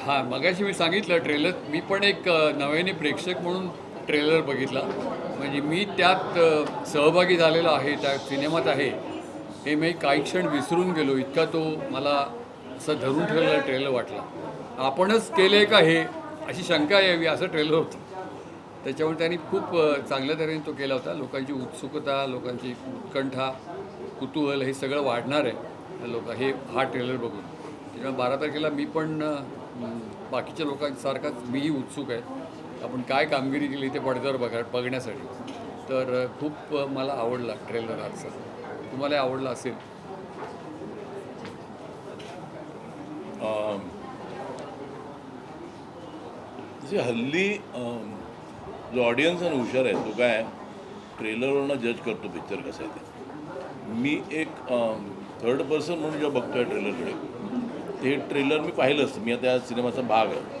हां मगाशी मी सांगितलं ट्रेलर मी पण एक नव्याने प्रेक्षक म्हणून ट्रेलर बघितला. म्हणजे मी त्यात सहभागी झालेलो आहे त्या सिनेमात आहे हे मी काही क्षण विसरून गेलो. इतका तो मला असं धरून ठेवलेला ट्रेलर वाटला. आपणच केलं आहे का हे? अशी शंका यावी असं ट्रेलर होतं. त्याच्यामुळे त्यांनी खूप चांगल्या तऱ्हेने तो केला होता. लोकांची उत्सुकता लोकांची उत्कंठा कुतूहल हे सगळं वाढणार आहे. लोक हे हा ट्रेलर बघून. त्याच्यामुळे बारा तारखेला मी पण बाकीच्या लोकांसारखाच मीही उत्सुक आहे. आपण काय कामगिरी केली ते पडद्यावर बघा बघण्यासाठी. तर खूप मला आवडला ट्रेलर आजचा. तुम्हाला आवडला असेल. जी हल्ली जो ऑडियन्स आणि हुशार आहे तो काय ट्रेलरवरनं जज करतो पिक्चर कसं आहे ते. मी एक थर्ड पर्सन म्हणून जेव्हा बघतोय ट्रेलरकडे ते ट्रेलर मी पाहिलंच मी आता सिनेमाचा भाग आहे.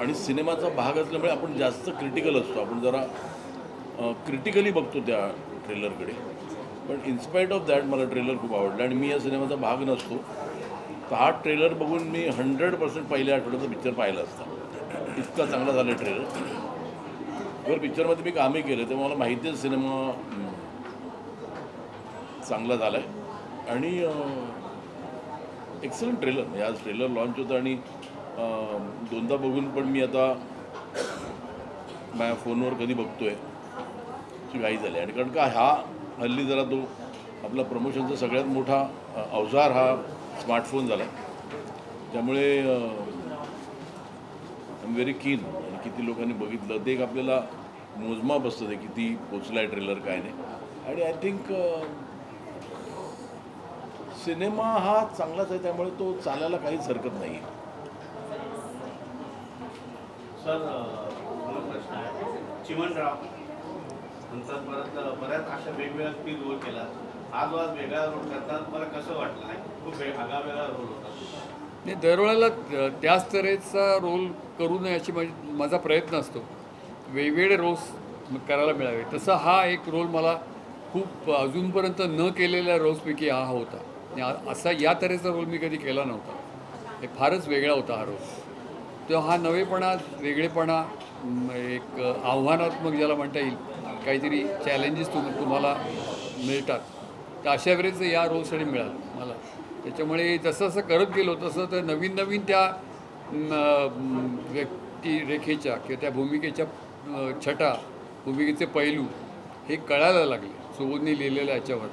आणि सिनेमाचा भाग असल्यामुळे आपण जास्त क्रिटिकल असतो. आपण जरा क्रिटिकली बघतो त्या ट्रेलरकडे पण इन्स्पाईट ऑफ दॅट मला ट्रेलर खूप आवडलं. आणि मी या सिनेमाचा भाग नसतो. तर हा ट्रेलर बघून मी हंड्रेड पर्सेंट पहिल्या आठवड्याचा पिक्चर पाहिला असता. इतका चांगला झाला ट्रेलर जर पिक्चरमध्ये मी कामही केलं तर मला माहिती आहे सिनेमा चांगला झाला आहे आणि एक्सलंट ट्रेलर. म्हणजे आज ट्रेलर लॉन्च होतं आणि दोनदा बघून पण मी आता माझ्या फोनवर कधी बघतोय ची घाई झाली. आणि कारण का हा हल्ली जरा तो आपला प्रमोशनचा सगळ्यात मोठा अवजार हा स्मार्टफोन झाला त्यामुळे आय एम व्हेरी कीन आणि किती लोकांनी बघितलं ते एक आपल्याला मोजमाप असतं ते किती पोचलं आहे ट्रेलर काय नाही. आणि आय थिंक सिनेमा हा चांगलाच आहे त्यामुळे तो चालायला काहीच हरकत नाही आहे सर मला प्रश्न आहे. चिमणराव नंतर परत बऱ्याच अशा वेगवेगळ्या रोल केला आज वेगळा रोल करतात. मला कसं वाटलं? नाही खूप वेग आगळा वेगळा रोल होता. नाही दरवेळेला त्याच तऱ्हेचा रोल करू नये अशी माझी माझा प्रयत्न असतो. वेगवेगळे रोल्स करायला मिळावे. तसा हा एक रोल मला खूप अजूनपर्यंत न केलेल्या रोल्सपैकी हा होता. आणि असा या तऱ्हेचा रोल मी कधी केला नव्हता. हे फारच वेगळा होता हा रोल तो हा नवेपणा वेगळेपणा एक आव्हानात्मक ज्याला म्हणता येईल काहीतरी चॅलेंजेस तुम तुम्हाला मिळतात. तर अशा वेळेस या रोलसाठी मिळालं मला. त्याच्यामुळे जसं जसं करत गेलो तसं तर नवीन नवीन त्या व्यक्ती रेखेच्या किंवा त्या भूमिकेच्या छटा भूमिकेचे पैलू हे कळायला लागले. सुबोधने लिहिलेल्या याच्यावर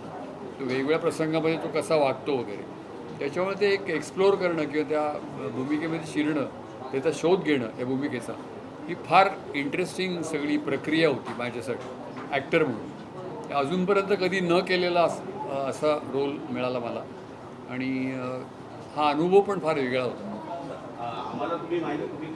तो वेगवेगळ्या प्रसंगामध्ये तो कसा वागतो वगैरे. त्याच्यामुळे ते एक एक्सप्लोअर करणं किंवा त्या भूमिकेमध्ये शिरणं त्याचा शोध घेणं या भूमिकेचा ही फार इंटरेस्टिंग सगळी प्रक्रिया होती माझ्यासाठी ॲक्टर म्हणून. ते अजूनपर्यंत कधी न केलेला अस- असा रोल मिळाला मला. आणि हा अनुभव पण फार वेगळा होता. आम्हाला तुम्ही माहिती तुम्ही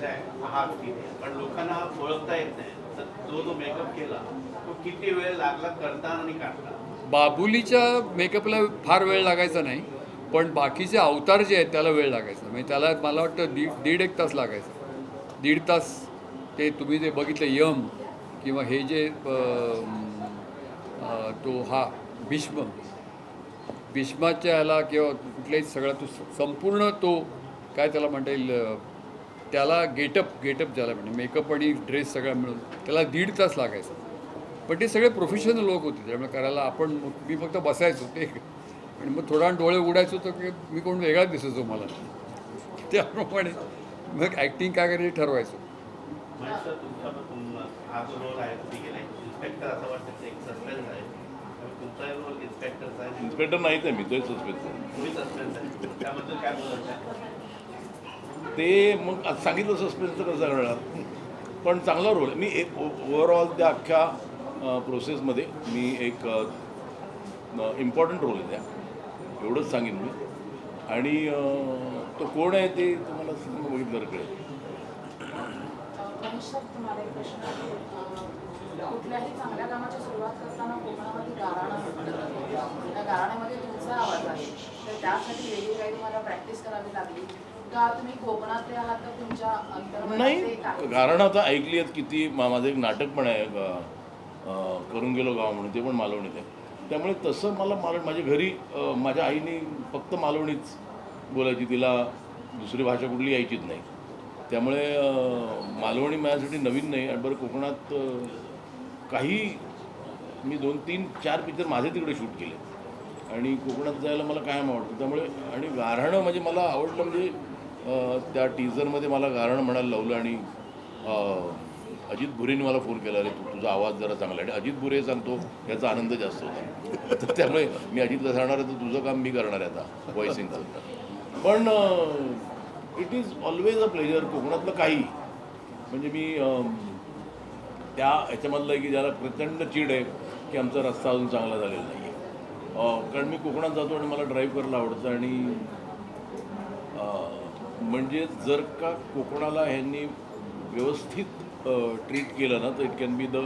काय आहात की पण लोकांना ओळखता येत नाही. तर जो जो मेकअप केला तो किती वेळ लागला करताना आणि काढताना बाबुलीच्या मेकअपला फार वेळ लागायचा नाही पण बाकीचे अवतार जे आहेत त्याला वेळ लागायचा. म्हणजे त्याला मला वाटतं दीड दीड एक तास लागायचा. दीड तास ते तुम्ही जे बघितलं यम किंवा हे जे तो हा भीष्म भीष्माच्या ह्याला किंवा कुठल्याही सगळा तो स- संपूर्ण तो काय त्याला म्हणता येईल त्याला गेटअप गेटअप ज्याला म्हणजे मेकअप आणि ड्रेस सगळा मिळून त्याला दीड तास लागायचा. पण ते सगळे प्रोफेशनल लोक होते. त्यामुळे करायला आपण मी फक्त बसायचो ते. आणि मग थोडा डोळे उघडायचो तर की मी कोण वेगळाच दिसायचो मला. त्याप्रमाणे मग ॲक्टिंग काय करायची ठरवायचो. इन्स्पेक्टर असं वाटतं ते एक सस्पेन्स आहे. आणि तुमचा रोल इन्स्पेक्टरचा आहे. इन्स्पेक्टर नाहीच आहे मी तोच सस्पेन्स आहे. तुम्ही सस्पेन्स आहे. त्याबद्दल काय बोलायचं ते मग सांगितलं सस्पेन्सचं कसं करणार? पण चांगला रोल मी एक ओव्हरऑल त्या अख्ख्या प्रोसेसमध्ये मी एक इम्पॉर्टंट रोल आहे त्या. एवढंच सांगेन मी. आणि तो कोण आहे ते तुम्हाला बघितलं कळेल. मनीष सर तुम्हाला एक प्रश्न आहे. अं, कुठल्याही चांगल्या कामाची सुरुवात करताना कोकणामध्ये गाराणं म्हटलं जातं त्या गाराण्यामध्ये तुमचा आवाज आहे. तर त्यासाठी वेगळी काही तुम्हाला प्रॅक्टिस करावी लागली? का तुम्ही कोकणातले आहात तर तुमच्या अंतर्मनात ते नाही कारण आता ऐकली आहेत किती माझं एक नाटक पण आहे करून गेलो गाव म्हणून ते पण मालवणीत आहे त्यामुळे तसं मला मालवण माझ्या घरी माझ्या आईने फक्त मालवणीच बोलायची तिला दुसरी भाषा कुठली यायचीच नाही. त्यामुळे मालवणी माझ्यासाठी नवीन नाही. आणि बरं कोकणात काही मी दोन तीन चार पिक्चर माझे तिकडे शूट केले. आणि कोकणात जायला मला कायम आवडतं. त्यामुळे आणि गारणं म्हणजे मला आवडलं म्हणजे त्या टीझरमध्ये मला गारण म्हणायला लावलं आणि अजित भुरेने मला फोन केला रे तू तुझा आवाज जरा चांगला आहे. आणि अजित भुरे सांगतो याचा आनंद जास्त होता. तर त्यामुळे मी अजितला सांगणार आहे तर तुझं काम मी करणार आहे आता व्हॉइसिंगचं पण it is always a pleasure कोकणातलं काही. म्हणजे मी त्या ह्याच्यामधलं आहे की ज्याला प्रचंड चीड आहे की आमचा रस्ता अजून चांगला झालेला नाही आहे कारण मी कोकणात जातो आणि मला ड्राईव्ह करायला आवडतं आणि म्हणजे जर का कोकणाला ह्यांनी व्यवस्थित ट्रीट केलं ना तर it can be the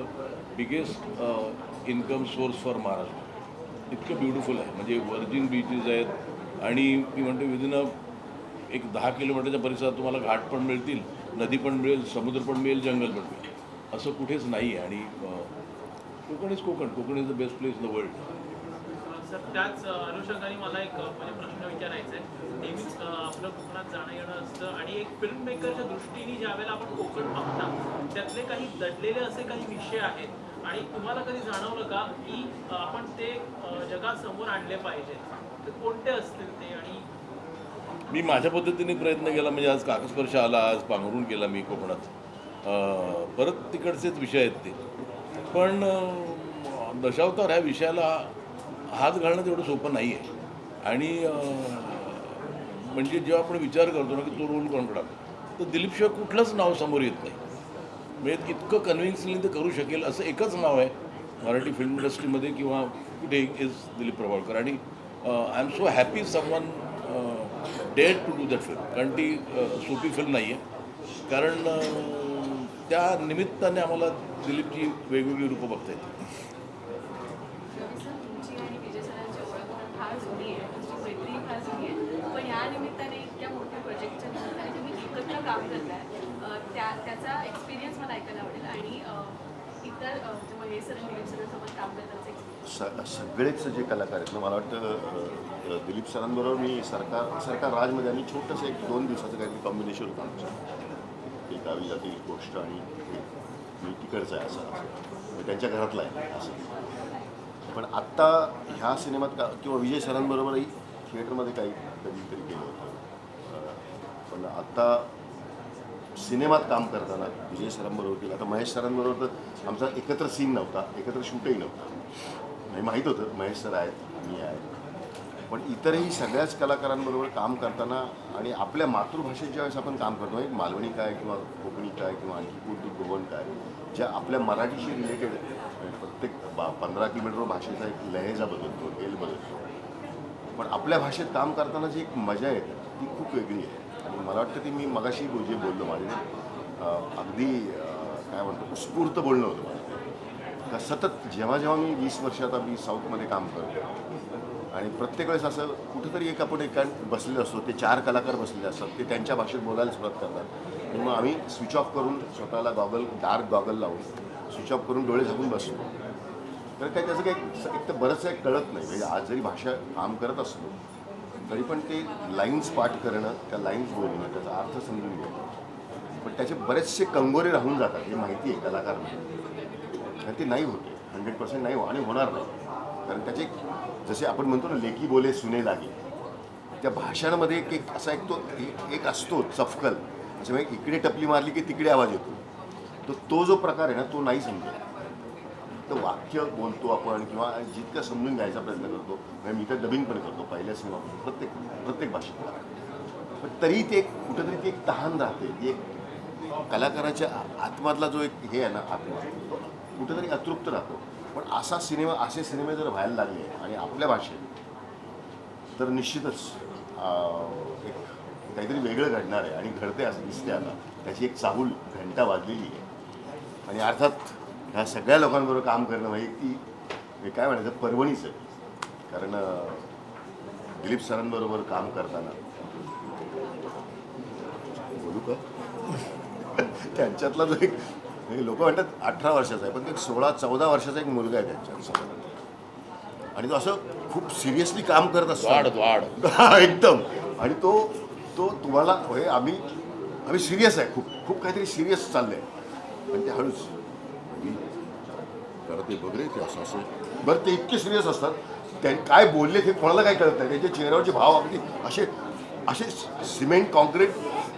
biggest income source for Maharashtra इतकं ब्युटिफुल आहे. म्हणजे वर्जिन बीचेस आहेत आणि मी म्हणतो विदिन अ एक दहा किलोमीटरच्या परिसरात तुम्हाला घाट पण मिळतील नदी पण मिळेल समुद्र पण मिळेल जंगल पण मिळेल. असं कुठेच नाही आहे. आणि uh, Konkan is Konkan. Konkan is the best place in the world sir त्याच अनुषंगाने मला एक म्हणजे प्रश्न विचारायचा आहे. नेहमीच आपलं कोकणात जाणं येणं असतं आणि एक फिल्म मेकरच्या दृष्टीने ज्या वेळेला आपण कोकण पाहता त्यातले काही दडलेले असे काही विषय आहेत. आणि तुम्हाला कधी जाणवलं का की आपण ते जगासमोर आणले पाहिजे? ते कोणते असतील ते आणि मी माझ्या पद्धतीने प्रयत्न केला म्हणजे आज काकस्पर्श आला आज पांघरून केला मी कोकणात. परत तिकडचेच विषय आहेत ते. पण दशावतार ह्या विषयाला हात घालणं तेवढं सोपं नाही आहे आणि म्हणजे जेव्हा आपण विचार करतो ना की तो रोल कोण करणार तर दिलीपशिवाय कुठलंच नाव समोर येत नाही. म्हणजे इतकं कन्व्हिन्सिंगली ते करू शकेल असं एकच नाव आहे मराठी फिल्म इंडस्ट्रीमध्ये किंवा कुठे इज दिलीप प्रभावळकर आणि I am so happy someone dare to do that film कारण ती सोपी फिल्म नाही आहे कारण त्या निमित्ताने आम्हाला दिलीपची वेगवेगळी रूपं बघता येतील सर तुमची आणि विजय सरांची ओळख फार जुनी आहे तुमची मैत्री फार जुनी आहे या निमित्ताने इतक्या मोठ्या प्रोजेक्टच्या निमित्ताने तुम्ही एकत्र काम करताय. त्या त्याचा एक्सपिरियन्स मला ऐकायला आवडेल आणि इतर म्हणजे हे म्हणजे महेश सर सरांसोबत काम करण्याचा सगळेच जे कलाकार आहेत ना मला वाटतं दिलीप सरांबरोबर मी सरकार सरकार राजमध्ये आणि छोटंसं एक दोन दिवसाचं काहीतरी कॉम्बिनेशन होतं आमचं. एक गावी जातील गोष्ट आणि मी तिकडचं आहे असं असं. म्हणजे त्यांच्या घरातला आहे असं. पण आत्ता ह्या सिनेमात का किंवा विजय सरांबरोबरही थिएटरमध्ये काही कधीतरी केलं होतं. पण आत्ता सिनेमात काम करताना विजय सरांबरोबर केलं. आता महेश सरांबरोबर तर आमचा एकत्र सीन नव्हता एकत्र शूटही नव्हता. म्हणजे हे माहीत होतं महेश सर आहेत मी आहे. पण इतरही सगळ्याच कलाकारांबरोबर काम करताना आणि आपल्या मातृभाषेत ज्यावेळेस आपण काम करतो एक मालवणी काय किंवा कोकणी काय किंवा आणखी कोणती गोवन काय ज्या आपल्या मराठीशी रिलेटेड म्हणजे प्रत्येक बा पंधरा किलोमीटर भाषेचा एक लहेजा बदलतो एल बदलतो. पण आपल्या भाषेत काम करताना जी एक मजा येते ती खूप वेगळी आहे. आणि मला वाटतं ती मी मगाशी जे बोललो माझे अगदी काय म्हणतो उत्स्फूर्त बोलणं होतं माझं का सतत जेव्हा जेव्हा मी वीस वर्ष आता मी साऊथमध्ये काम करतो आणि प्रत्येक वेळेस असं कुठंतरी एक आपण एका बसलेलं असतो ते चार कलाकार बसलेले असतात ते त्यांच्या भाषेत बोलायला सुरुवात करतात. मग आम्ही स्विच ऑफ करून स्वतःला गॉगल डार्क गॉगल लावून स्विच ऑफ करून डोळे झाकून बसतो. तर काय त्याचं काही एक तर बरंच काही कळत नाही. म्हणजे आज जरी भाषा काम करत असलो तरी पण ते लाईन्स पाठ करणं त्या लाईन्स बोलणं त्याचा अर्थ समजून घेणं. पण त्याचे बरेचसे कंगोरे राहून जातात हे माहिती आहे कलाकारांना आणि ते नाही होते. हंड्रेड पर्सेंट नाही हो आणि होणार नाही. कारण त्याचे जसे आपण म्हणतो ना लेखी बोले सुने लागे. त्या भाषांमध्ये एक एक असा एक तो एक- एक असतो चफकल. म्हणजे इकडे टपली मारली की तिकडे आवाज येतो. तर तो जो प्रकार आहे ना तो नाही समजत. तर वाक्य बोलतो आपण किंवा जितकं समजून घ्यायचा प्रयत्न करतो म्हणजे मी तर डबिंग पण करतो पहिल्या सिनेमापासून प्रत्येक प्रत्येक भाषेत पण तरी ते कुठंतरी ती एक तहान राहते ती एक कलाकाराच्या आत्मातला जो एक हे आहे ना आत्मा तो कुठेतरी अतृप्त राहतो. पण असा सिनेमा असे सिनेमे जर व्हायला लागले आणि आपल्या भाषेत तर निश्चितच एक काहीतरी वेगळं घडणार आहे आणि घडते असं दिसते आता. त्याची एक चाहूल घंटा वाजलेली आहे. आणि अर्थात ह्या सगळ्या लोकांबरोबर काम करणं म्हणजे ती हे काय म्हणायचं पर्वणीच आहे. कारण दिलीप सरांबरोबर काम करताना. बोलू का? त्यांच्यातला जो एक लोक म्हणतात अठरा वर्षाचा आहे पण तो एक सोळा चौदा वर्षाचा एक मुलगा आहे त्यांच्यात. आणि तो असं खूप सिरियसली काम करत असतो. एकदम. आणि तो तो तुम्हाला हे आम्ही आम्ही सिरियस आहे खूप. खूप काहीतरी सिरियस चाललं आहे पण ते हळूच. ते ते असं असं. बरं ते इतके सिरियस असतात. त्या काय बोलले ते कोणाला काय कळत नाही. त्यांच्या चेहऱ्यावरचे भाव अगदी असे असे सिमेंट कॉन्क्रीट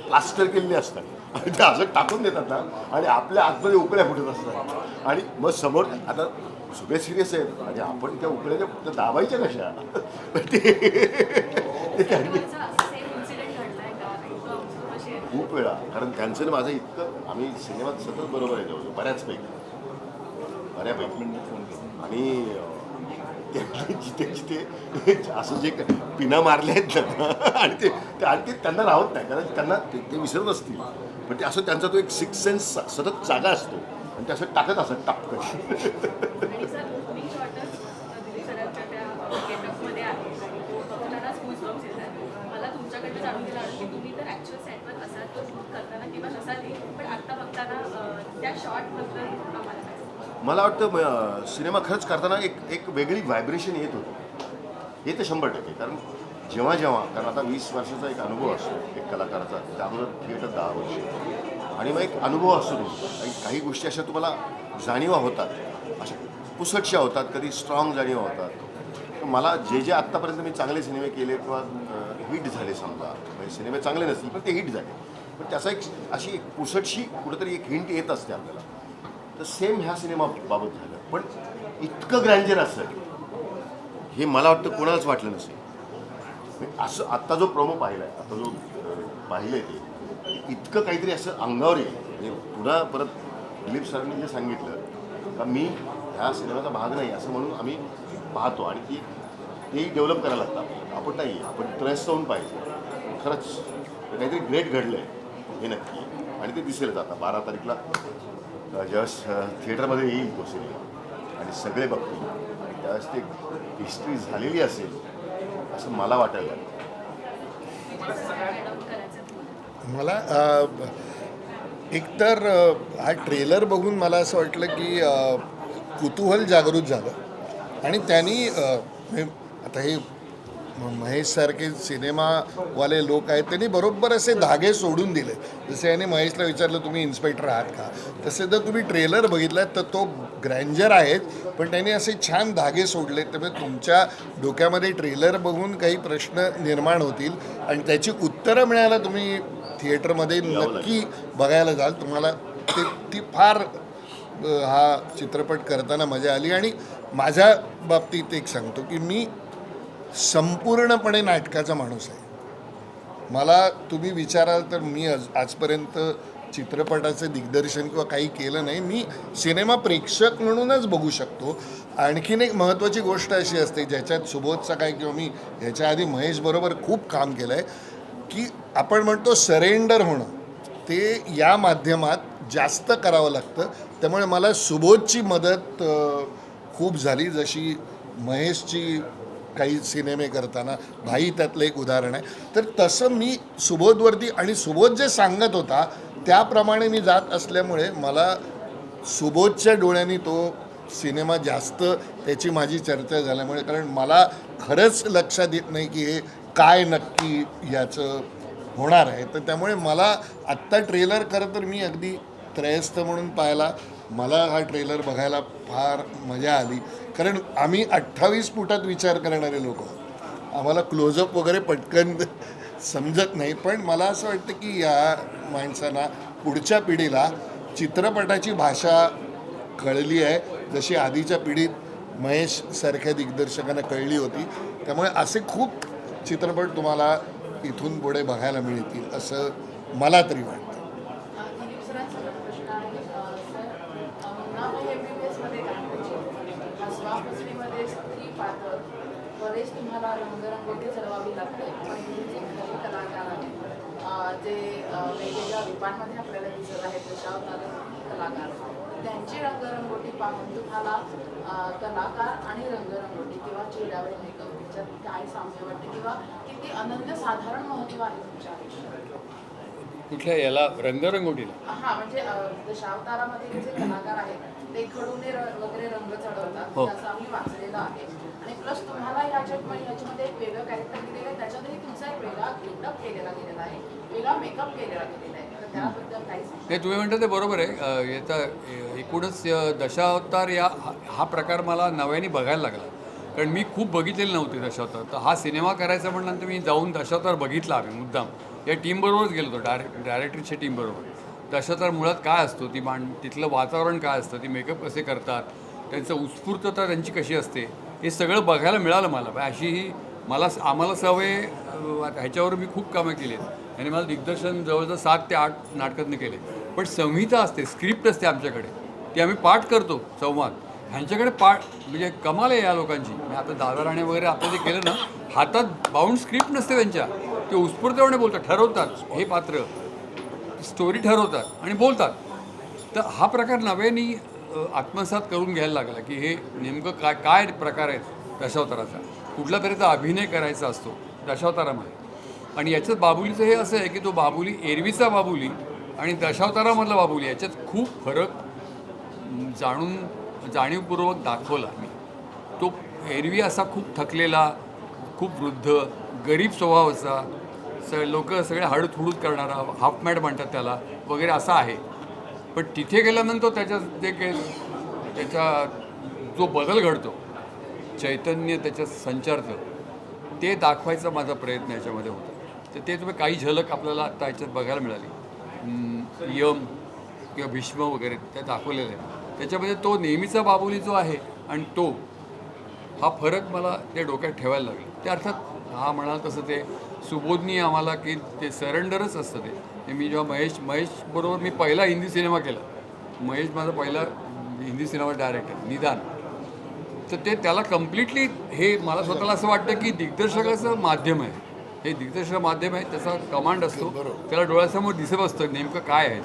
प्लास्टर केलेले असतात. आणि ते असं टाकून देतात ना आणि आपल्या आतमध्ये उकळ्या फुटत असतात. आणि मग समोर आता सगळे सिरियस आहेत आणि आपण त्या उकळ्याच्या फक्त दाबायच्या कशा? ते त्यांनी खूप वेळा. कारण त्यांचं आणि माझं इतकं आम्ही सिनेमात सतत बरोबर आहे जवळ बऱ्याचपैकी. बऱ्यापैकी आणि अं, त्यांनी जिथे जिथे असं जे क- पिना मारले आहेत ना आणि ते ते आणखी त्यांना राहत नाही. कारण त्यांना ते विसरत असतील. पण ते असं त्यांचा तो एक सिक्स सेन्स सतत जागा असतो. आणि ते असं टाकत असत टापकन. त्या पण बघताना त्या मला वाटतं सिनेमा खरंच करताना एक एक वेगळी व्हायब्रेशन येत होती. येते शंभर टक्के. कारण जेव्हा जेव्हा कारण आता वीस वर्षाचा एक अनुभव असतो एक कलाकाराचा. त्यामुळं थिएटर दहा वर्ष. आणि मग एक अनुभव असतो तुमचा काही काही गोष्टी अशा तुम्हाला जाणीवा होतात. अशा पुसटशा होतात कधी स्ट्रॉंग जाणीवा होतात. मला जे जे आत्तापर्यंत मी चांगले सिनेमे केले किंवा हिट झाले समजा. म्हणजे सिनेमे चांगले नसतील पण ते हिट झाले. पण त्याचा एक अशी एक पुसटशी कुठंतरी एक हिंट येत असते आपल्याला. तर सेम ह्या सिनेमाबाबत झालं. पण इतकं ग्रँजर असं हे मला वाटतं कोणालाच वाटलं नसेल. असं आत्ता जो प्रोमो पाहिला आहे आता जो पाहिलं आहे ते इतकं काहीतरी असं अंगावर येईल. म्हणजे पुन्हा परत दिलीप सरांनी जे सांगितलं का मी ह्या सिनेमाचा भाग नाही असं म्हणून आम्ही पाहतो. आणि ती तेही डेव्हलप करायला लागतं आपण नाही आपण त्रयस्थ होऊन पाहिजे. खरंच काहीतरी ग्रेट घडलं आहे हे नक्की. आणि ते दिसेलच आता. बारा तारीखला ज्यावेळेस थिएटरमध्ये येईल तो सिनेमा. आणि सगळे बघतील. आणि त्यावेळेस ते हिस्ट्री झालेली असेल असं मला वाटायला मला एकतर हा ट्रेलर बघून मला असं वाटलं की कुतूहल जागृत झालं. आणि त्यांनी हे- आता हे महेशसारखे सिनेमावाले लोक आहेत त्यांनी बरोबर असे धागे सोडून दिले. जसे याने महेशला विचारलं तुम्ही इन्स्पेक्टर आहात का? तसे जर तुम्ही ट्रेलर बघितलात तर तो ग्रँजर आहेत पण त्यांनी असे छान धागे सोडले त्यामुळे तुमच्या डोक्यामध्ये ट्रेलर बघून काही प्रश्न निर्माण होतील आणि त्याची उत्तरं मिळायला तुम्ही थिएटरमध्ये नक्की बघायला जाल. तुम्हाला ते ती फार हा चित्रपट करताना मजा आली. आणि माझ्या बाबतीत एक सांगतो की मी संपूर्णपणे नाटकाचा माणूस आहे. मला तुम्ही विचाराल तर मी आज आजपर्यंत चित्रपटाचं दिग्दर्शन किंवा काही केलं नाही. मी सिनेमा प्रेक्षक म्हणूनच बघू शकतो. आणखीन एक महत्त्वाची गोष्ट अशी असते ज्याच्यात सुबोधचा काय किंवा मी ह्याच्या आधी महेशबरोबर खूप काम केलं आहे की आपण म्हणतो सरेंडर होणं. ते या माध्यमात जास्त करावं लागतं. त्यामुळे मला सुबोधची मदत खूप झाली. जशी महेशची काही सिनेमे करताना भाई त्यातलं एक उदाहरण आहे. तर तसं मी सुबोधवरती आणि सुबोध जे सांगत होता त्याप्रमाणे मी जात असल्यामुळे मला सुबोधच्या डोळ्यांनी तो सिनेमा जास्त त्याची माझी चर्चा झाल्यामुळे कारण मला खरंच लक्षात येत नाही की हे काय नक्की याचं होणार आहे. तर त्यामुळे मला आत्ता ट्रेलर खरं तर मी अगदी त्रयस्थ म्हणून पाहिला. मला हा ट्रेलर बघायला फार मजा आली. कारण आम्ही अठ्ठावीस फुटात विचार करणारे लोक. आहोत आम्हाला क्लोजअप वगैरे पटकन समजत नाही. पण मला असं वाटतं की या माणसांना पुढच्या पिढीला चित्रपटाची भाषा कळली आहे. जशी आधीच्या पिढीत महेश सारख्या दिग्दर्शकांना कळली होती. त्यामुळे असे खूप चित्रपट तुम्हाला इथून पुढे बघायला मिळतील असं मला तरी वाटतं दिलीप सरांचा प्रश्न आहे अ, सर अ, मुन्नाभाई एम बी बी एसमध्ये काम स्वापसरीमध्ये स्त्री पात्र बरेच तुम्हाला रंगरंगोटी चढवावी लागते. पण जे खरे कलाकार आहेत अ, जे वेगवेगळ्या रूपांमध्ये आपल्याला दिसत आहेत दशावतार कलाकार त्यांची रंगरंगोटी पाहून तुम्हाला कलाकार आणि रंगरंगोटी किंवा चेहऱ्यावर मेकअप याच्यात काय साम्य वाटते किंवा किती अनन्य साधारण महत्त्व आहे तुमच्या आयुष्यात? कुठल्या याला? रंगरंगोटीला? हा म्हणजे दशावतारामध्ये जे कलाकार आहेत ते खडूने र- वगैरे रंग चढवतात. हो. असं आम्ही वाचलेलं आहे. आणि प्लस तुम्हाला याच्यात याच्यामध्ये एक वेगळं कॅरेक्टर दिलेलं आहे. त्याच्यातही तुमचा एक वेगळा गेटअप केलेला गेलेला आहे. वेगळा मेकअप केलेला गेलेला आहे. तर त्याबद्दल काही सांगा. ते तुम्ही म्हणता ते बरोबर आहे. याचा एकूणच दशावतार या हा- हा प्रकार मला नव्याने बघायला लागला. कारण मी खूप बघितलेले नव्हते दशावतार. तर हा सिनेमा करायचा म्हटल्यानंतर मी जाऊन दशावतार बघितला आम्ही मुद्दाम. या टीमबरोबरच गेलो होतो डायरेक्ट डायरेक्टरच्या टीमबरोबर दशावतार मुळात काय असतो? ती मांड तिथलं वातावरण काय असतं? ती मेकअप कसे करतात? त्यांचं उत्स्फूर्तता त्यांची कशी असते? हे सगळं बघायला मिळालं मला. म्हणजे अशी ही मला आम्हाला सवय ह्याच्यावर मी खूप कामं केली आहेत आणि मला दिग्दर्शन जवळजवळ सात ते आठ नाटकातनं केले. पण संहिता असते स्क्रिप्ट असते आमच्याकडे. ती आम्ही पाठ करतो संवाद. ह्यांच्याकडे पाठ म्हणजे कमाल आहे या लोकांची. म्हणजे आता दादा राणे वगैरे आता जे केलं ना हातात बाउंड स्क्रिप्ट नसते त्यांच्या. ते उत्स्फूर्तपणे बोलतात ठरवतात हे पात्र. स्टोरी ठरवतात आणि बोलतात. तर हा प्रकार नव्याने आत्मसात करून घ्यायला लागला की हे नेमकं काय काय प्रकार आहेत दशावताराचा. कुठला तरीचा अभिनय करायचा असतो दशावतारामध्ये. आणि याच्यात बाबुलीचं हे असं आहे की तो बाबुली एरवीचा बाबुली आणि दशावतारामधला बाबुली याच्यात खूप फरक जाणून जाणीवपूर्वक दाखवला मी. तो एरवी असा खूप थकलेला खूप वृद्ध गरीब स्वभावाचा स लोक सगळे हळूद करणारा हाफ मॅड म्हणतात त्याला वगैरे असा आहे. पण तिथे गेल्यानंतर त्याच्या जे के त्याच्या जो बदल घडतो चैतन्य त्याच्यात संचारतं ते दाखवायचा माझा प्रयत्न याच्यामध्ये होता. तर ते तुम्ही काही झलक आपल्याला आता याच्यात बघायला मिळाली. यम किंवा भीष्म वगैरे त्या दाखवलेल्या आहेत त्याच्यामध्ये तो नेहमीचा बाबुली जो आहे आणि तो हा फरक मला ते डोक्यात ठेवायला लागला. ते अर्थात हा म्हणाल तसं ते सुबोधनी आम्हाला की ते सरेंडरच असतं ते. मी जेव्हा महेश महेशबरोबर मी पहिला हिंदी सिनेमा केला. महेश माझा पहिला हिंदी सिनेमा डायरेक्टर निदान. तर ते त्याला कम्प्लिटली हे मला स्वतःला असं वाटतं की दिग्दर्शकाचं माध्यम आहे. हे दिग्दर्शक माध्यम आहे त्याचा कमांड असतो. त्याला डोळ्यासमोर दिसत असतं नेमकं काय आहे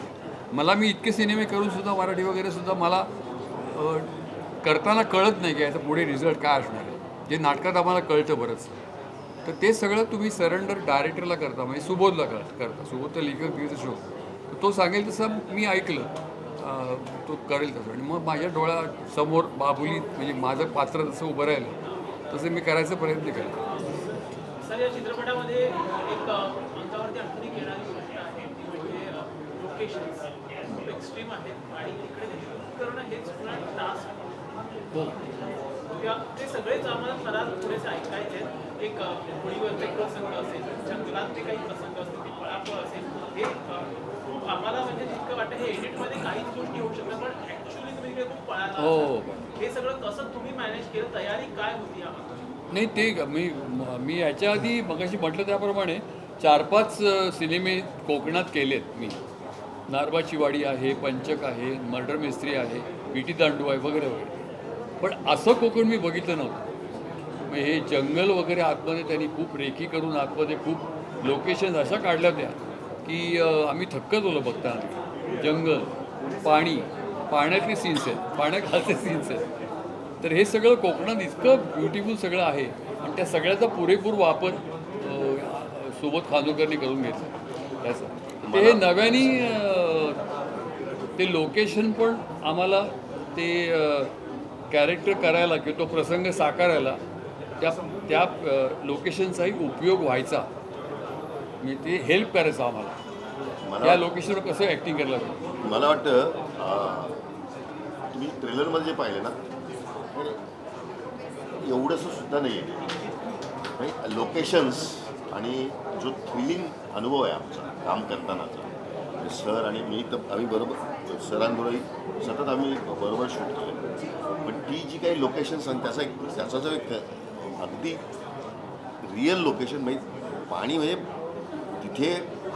मला मी इतके सिनेमे करून सुद्धा मराठी वगैरे सुद्धा मला करताना कळत नाही की याचा पुढे रिझल्ट काय असणार आहे. जे नाटकात आम्हाला कळतं बरंच. तर ते सगळं तुम्ही सरेंडर डायरेक्टरला करता म्हणजे सुबोधला कर करता. सुबोध तर लेखक दिग्दर्शक तर तो सांगेल तसं मी ऐकलं. तो करेल तसं. आणि मग माझ्या डोळ्यासमोर बाबुली म्हणजे माझं पात्र जसं उभं राहिलं तसं मी करायचा प्रयत्न केला सर ती किंवा सगळेच आम्हाला थरार थोडेसे ऐकायचे. एक होळीवरचे प्रसंग असेल जंगलातले काही प्रसंग असतील ती पळापळ असेल हे आम्हाला म्हणजे जितकं वाटतं हे एडिटमध्ये काहीच गोष्टी होऊ शकतात पण ॲक्च्युली तुम्ही खूप पळाला हो. असाल. हे सगळं कसं तुम्ही मॅनेज केलं तयारी काय होती यामध्ये नाही ते मी म- याच्या आधी मगाशी म्हटलं त्याप्रमाणे चार पाच सिनेमे कोकणात केलेत मी नारबाची वाडी आहे पंचक आहे मर्डर मिस्त्री आहे विटी दांडू आहे वगैरे वगैरे पण असं कोकण मी बघितलं नव्हतं. मग हे जंगल वगैरे आतमध्ये त्यांनी खूप रेखी करून आतमध्ये खूप लोकेशन्स अशा काढल्या होत्या की आम्ही थक्कच होलो बघताना. जंगल पाणी पाण्यातले सीन्स आहेत पाण्याखालचे सीन्स आहेत. तर हे सगळं कोकणात इतकं ब्युटिफुल सगळं आहे. आणि त्या सगळ्याचा पुरेपूर वापर सोबत खानोकरनी करून घेतला. त्याचा ते हे नव्याने ते लोकेशन पण आम्हाला ते कॅरेक्टर करायला किंवा तो प्रसंग साकारायला त्या त्या लोकेशनचाही उपयोग व्हायचा. म्हणजे ते हेल्प करायचं आम्हाला. मला त्या लोकेशनवर कसं ॲक्टिंग करायला पाहिजे मला वाटतं तुम्ही ट्रेलरमध्ये जे पाहिलं ना एवढंसं सुद्धा नाही आहे लोकेशन्स आणि जो थ्रिलिंग अनुभव आहे आमचा काम करतानाचा. म्हणजे सर आणि मी तर आम्ही बरोबर सरांबरोबर सतत आम्ही बरोबर शूट केलं. पण ती जी काही लोकेशन्स आणि त्याचा एक त्याचा जो एक अगदी रिअल लोकेशन म्हणजे पाणी म्हणजे तिथे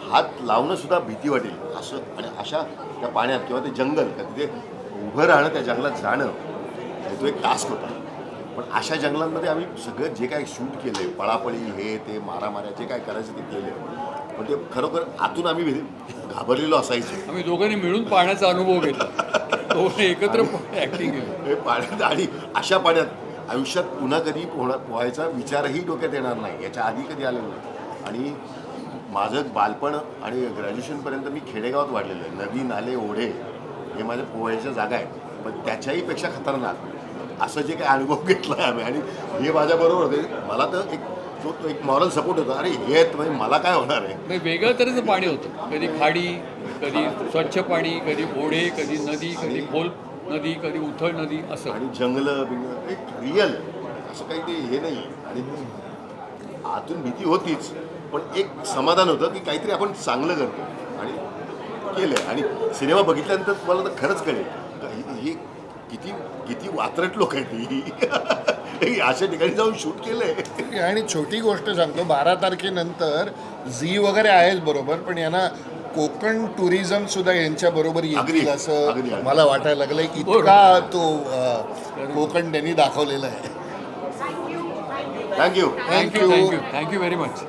हात लावणंसुद्धा भीती वाटेल. असं आणि अशा त्या पाण्यात किंवा ते जंगल का तिथे उभं राहणं त्या जंगलात जाणं हे तो एक टास्क होता. पण अशा जंगलांमध्ये आम्ही सगळं जे काय शूट केलं आहे पळापळी हे ते मारामाऱ्या जे काय करायचं ते केलं पण ते खरोखर आतून आम्ही घाबरलेलो असायचो. आम्ही दोघांनी मिळून पाण्याचा अनुभव घेतला. दोघं एकत्र ॲक्टिंग केली. हे पाण्यात आणि अशा पाण्यात आयुष्यात पुन्हा कधी पोहणा पोहायचा विचारही डोक्यात येणार नाही. याच्या आधी कधी आलेलो नाही. आणि माझं बालपण आणि ग्रॅज्युएशनपर्यंत मी खेडेगावात वाढलेलो आहे. नदी नाले ओढे हे माझ्या पोहायच्या जागा आहेत. पण त्याच्याही पेक्षा खतरनाक. असं जे काही अनुभव घेतला आहे आम्ही. आणि हे माझ्याबरोबर होते. मला तर एक तो तो एक मॉरल सपोर्ट होता अरे हे म्हणजे मला काय होणार आहे? नाही वेगळं तऱ्हेचं पाणी होतं. कधी खाडी कधी स्वच्छ पाणी कधी ओढे कधी नदी कधी खोल नदी कधी उथळ नदी असं. आणि जंगलं बिंगलं एक रिअल असं काही ते हे नाही. आणि आतून भीती होतीच पण एक समाधान होतं की काहीतरी आपण चांगलं करतो. आणि केलं आणि सिनेमा बघितल्यानंतर तुम्हाला तर खरंच कळेल ही किती किती वात्रट लोक आहेत ही. अशा ठिकाणी जाऊन शूट केलंय. आणि छोटी गोष्ट सांगतो बारा तारखेनंतर झी वगैरे आहेच बरोबर पण यांना कोकण टुरिझम सुद्धा यांच्या बरोबर अगदी, येतील अगदी, असं अगदी. मला वाटायला लागलंय. इतका तो अं, कोकण त्यांनी दाखवलेला आहे. Thank you thank you thank you thank you very much